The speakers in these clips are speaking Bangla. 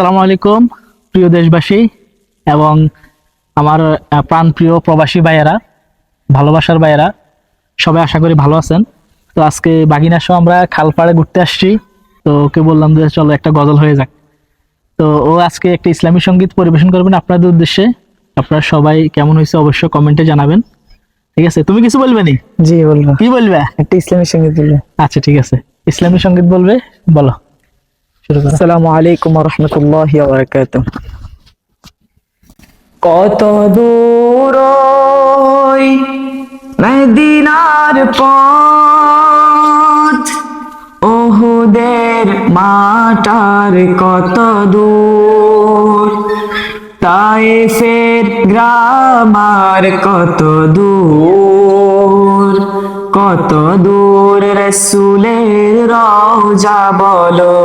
আসসালামু আলাইকুম প্রিয় দেশবাসী এবং আমার আহ, প্রাণপ্রিয় প্রবাসী ভাইয়েরা ভালোবাসার ভাইয়েরা সবাই আশা করি ভালো আছেন। তো আজকে বাগিনার সহ আমরা খালপাড়ে ঘুরতে আসছি। তো ওকে বললাম যে চলো একটা গজল হয়ে যাক। তো ও আজকে একটা ইসলামী সংগীত পরিবেশন করবেন আপনাদের উদ্দেশ্যে। আপনারা সবাই কেমন হয়েছে অবশ্যই কমেন্টে জানাবেন। ঠিক আছে? তুমি কিছু বলবে নি? জি বলব। কি বলবে? একটা ইসলামী সংগীত বলব। আচ্ছা ঠিক আছে। ইসলামী সংগীত বলবে? বলো। আসসালামু আলাইকুম রহমতুল্লাহ বারাকাত কত দূর মদিনার পথ ওহুদের মাটার কত দূর তাইফের গ্রামার কত দূর। কত দূর রসুলের রওজা বলো।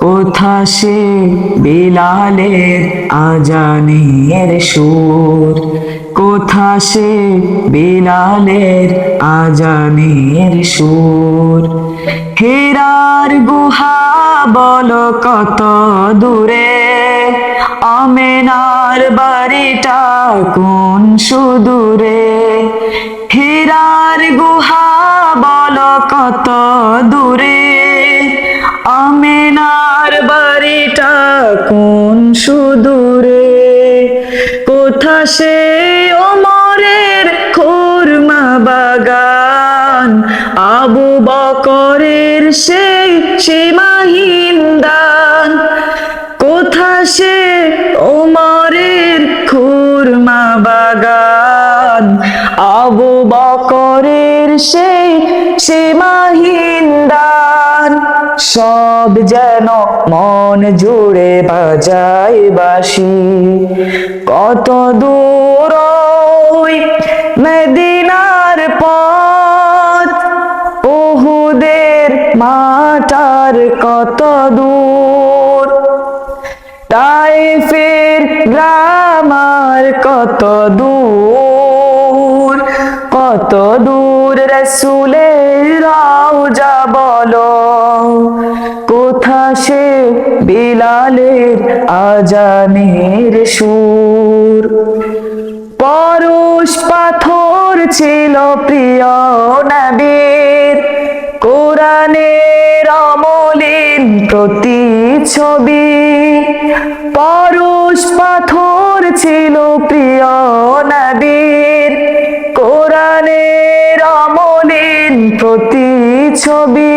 কোথা সে বিলালের আজানের সুর? কোথা সে বিলালের আজানের সুর? হেরার গুহা বলো কত দূরে? আমেনার বাড়িটা কোন সুদূরে? হীরার গুহা বল কত দূরে? আমেনার বাড়িটা কোন সুদূরে? কোথা সে অমরের খুরমা বাগান? আবু বকরের সেই সীমাহীন দান বাগান। আবু বকরের সেই সীমাহীন দান। সব যেন মন জুড়ে বাজায় বাসি কত দূর মেদিনার পথ। ওহুদের মাটার কত দূর তাইফের গ্রামার কত দূর? কত দূর রসুলের রাউজা বলো? কোথা সে বিলালের আজানের সুর? পরশ পাথর ছিল প্রিয় নবীর। কোরআনের অমলিন প্রতিচ্ছবি পরশ পাথর ছিল প্রিয় নবীর। কোরআনের অমলিন প্রতিচ্ছবি।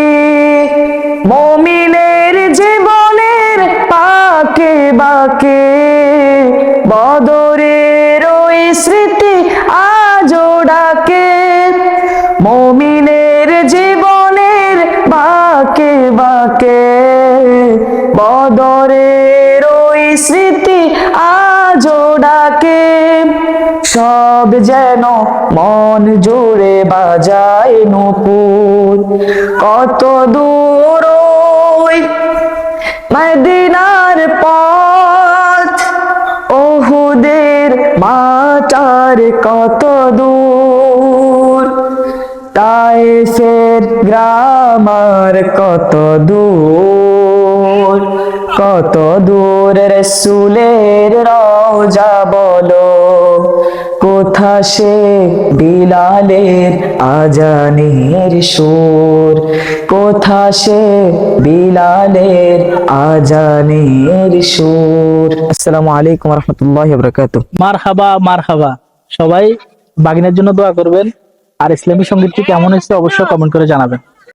মমিনের জীবনের পাকে বাকে। বদরের ওই স্মৃতি আজো ডাকে। মমিনের জীবনের বাকে বাকে। বদরের ওই স্মৃতি আজো ডাকে। সব যেন মন জুড়ে বাজায় নুপুর। কত দূর মদিনার পথ। ওহুদের মাটার কত দূর। তাইফের গ্রামার কত দূর। কত দূর রসুলের রওজা বলো। কোথা সে বিলালের আজানের সুর? কোথা সে বিলালের আজানের সুর? আসসালামু আলাইকুম রহমতুল্লাহ বরকাতুহ। মার হাবা মার হাবা সবাই বাগিনের জন্য দোয়া করবেন। আর ইসলামী সঙ্গীতটি কেমন হয়েছে অবশ্যই কমেন্ট করে জানাবেন।